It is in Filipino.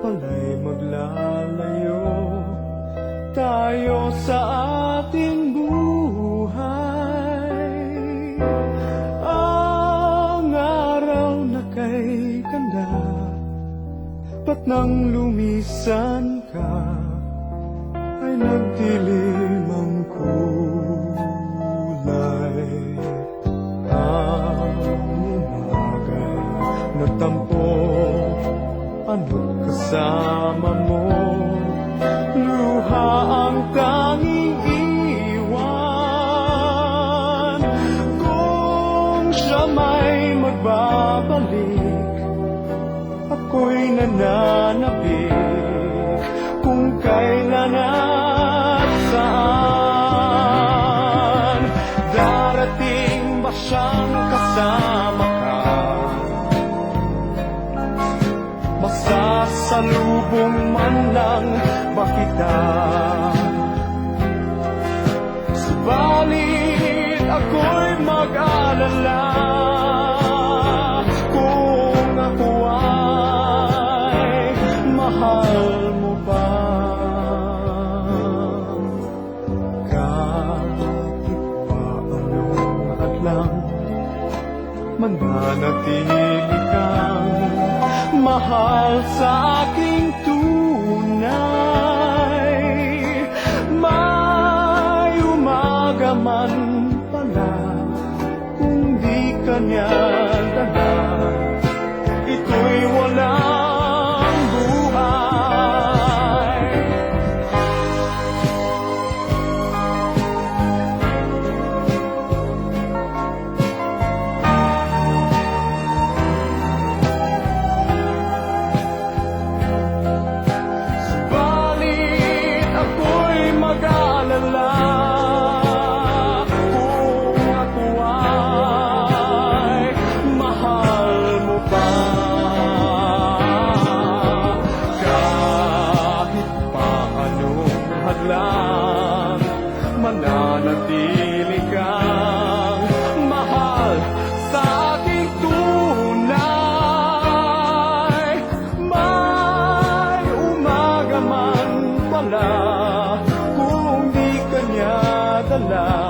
pala'y maglalayo tayo sa ating buhay. Ang araw na kay kanda, pat nang lumisan ka, ay nagdilim ang kulay. Ang umaga, nagtampo, ano kasama mo Luha ang tanging iwan. Kung siya may magbabalik Ako'y nananapik Kung kailan at saan Darating ba siyang kasama Masasalubong man lang ba kita Subalit ako'y mag-alala Kung ako ay mahal mo ba Kahit pa anong hadlang Mananatili kang mahal sa aking tunay. May umaga man pala kung di ka niya mananatili kang mahal sa aking tunay. May umaga man pala kung di kanya dala.